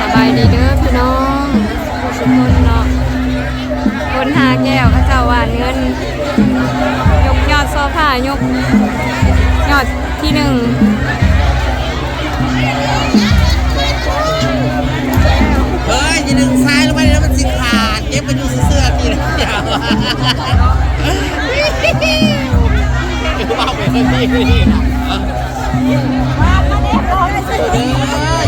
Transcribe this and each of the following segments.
สบายดีเด้อพี่น้องทุกคนเนาะคนหาแก้วเขาเจ้าหวานเงิน ยกยอดโซฟายก ยอดที่หนึ่งเฮ้ยอย่าดึงซ้ายลงไปแล้วมันสิขาดเก็บไปอยู่เสื้อๆทีละเดียวว่าไปเฮ้ยพี่นี่นะเอ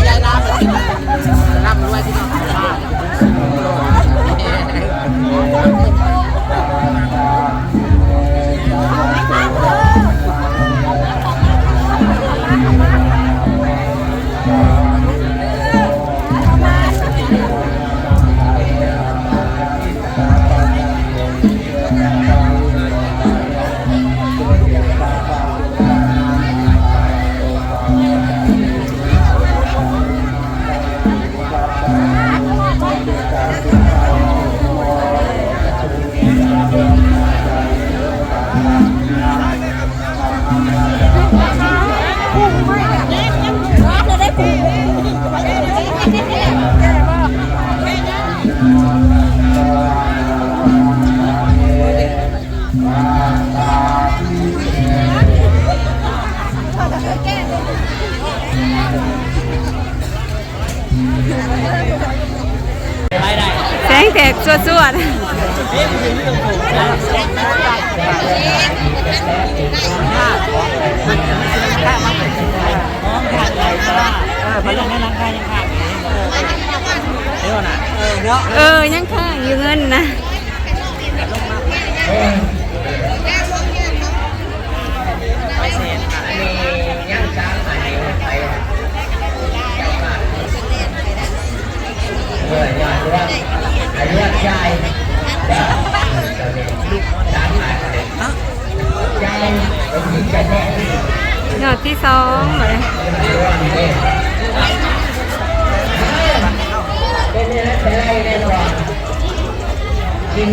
กสวดสวดไปยังไม่รังกายยังขาดเดี๋ยวนะเออเนาะเออยังข้างอยู่เงินนะ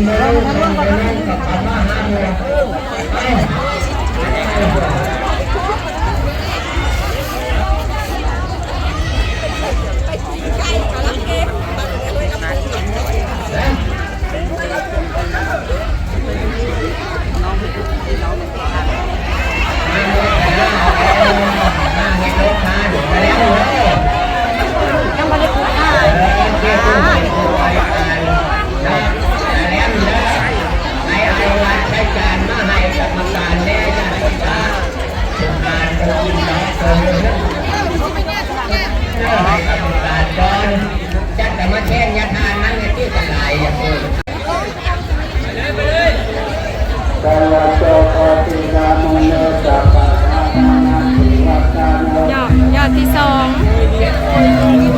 เลยกับคำว่าห้ะครับ จัดแต่มาแช่งยาทานนั้นในที่ตลายอย่างนี้ยอดยอดที่สอง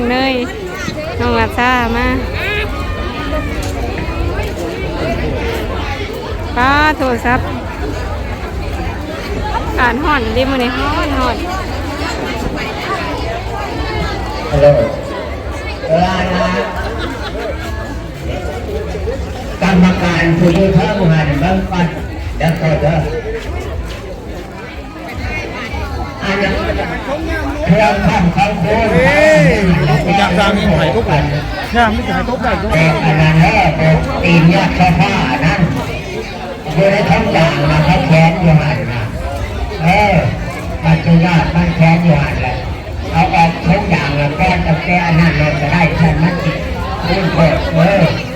องเนยน้องอาซามาป้าโทรศัพท์ากาศห่อนดิมื้อนี้ฮ้อนฮ้อนฮัลโหลลานะกรรมการผู้อยู่เท่าหันบิ่งก่อนเดี๋ยวก่อนเด้ออั เครื่องทำข้าโพดกูอยากสร้างอีกไผ่ทุกคนเนี่ยไม่ถ่ายทุกไก่ทุกแต่อันนั้นแหละเป็นตีนยอดข้าวผ้านั่นอยู่ในท้องจางนะเขาแขนอยู่หันนะเออมันคือยอดมันแขนอยู่หันแหละเอาออกทั้งองจางแล้วก็จะแก้นนั้นเราจะได้ทันมันติดขึ้นเปิดเออเออ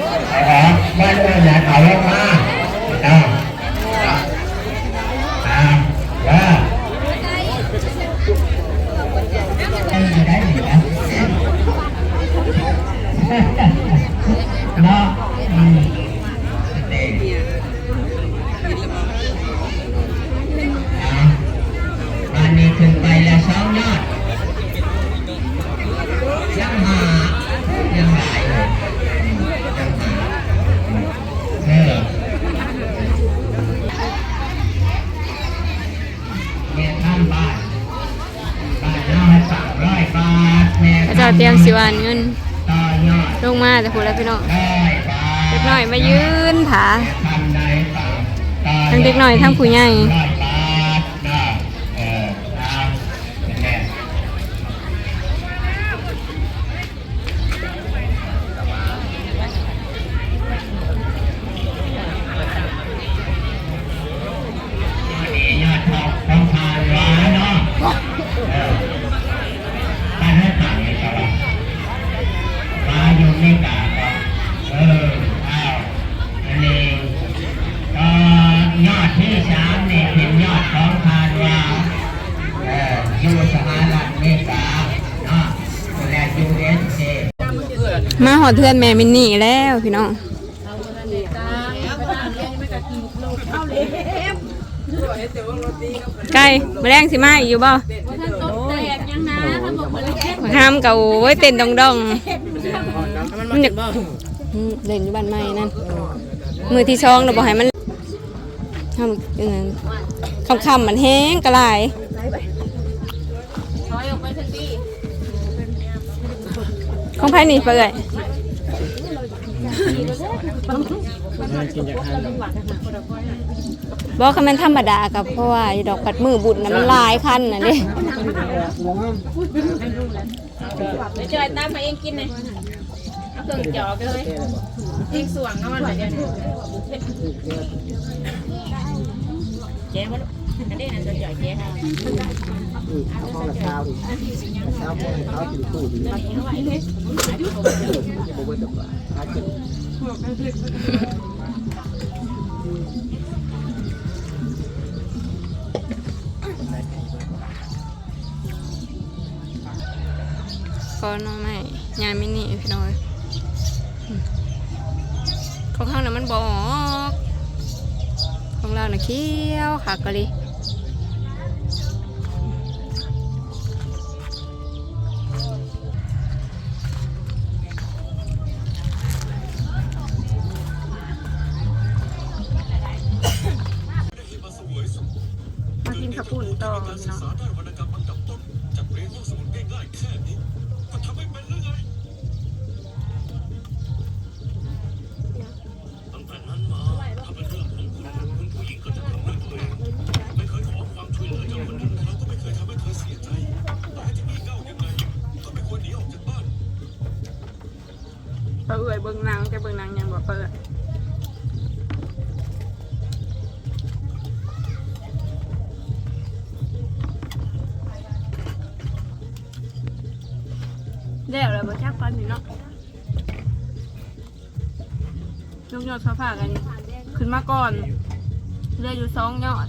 แม่พระเจ้าเตรียมสิวานเงินต่อยอดลงมาแต่พูดแล้วพี่น้องได้บาทเด็กน้อยมายืนผาทำได้บาทต่อทั้งเด็กน้อยทั้งผู้ใหญ่ มาหอดเทือนแม่มินนี่แล้วพี่น้องไก่มาแรงสิมาอีกอยู่บ่ห้ามเก่าไว้เต้นดองดองๆมันอยากเล่นอยู่บ้านใหม่นั่นมือที่ช่องเราบอกให้มันทำยังไงคำคำๆมันแห้งกระลาย ของไผ่นี่เปื่อยบอกคำมันธรรมดากับเพราะว่าดอกปัดมือบุญนะมันหลายคันน่ะเด้เดี๋ยวจอยตามมาเองกินเลยเอาเครื่องจอกเลยเองสว่างนอนเลยเดี๋ยวนี้เจ๊ว่า อันนี้นั่นจะจ่อยเจ๊ค่ะก็น้องไม่ยายมินี่พี่น้อยของข้างนั้นมันบอกของเราน่ะเคี้ยวขากะลิม เปิดเบิ่งนังจะเบิ่งนังยังบ่เปิดเดี๋ยวเราบ่ชักก่อนนี่เนาะยกยอดฟ้าผ่ากัน ขึ้นมาก่อนเหลืออยู่สองยอด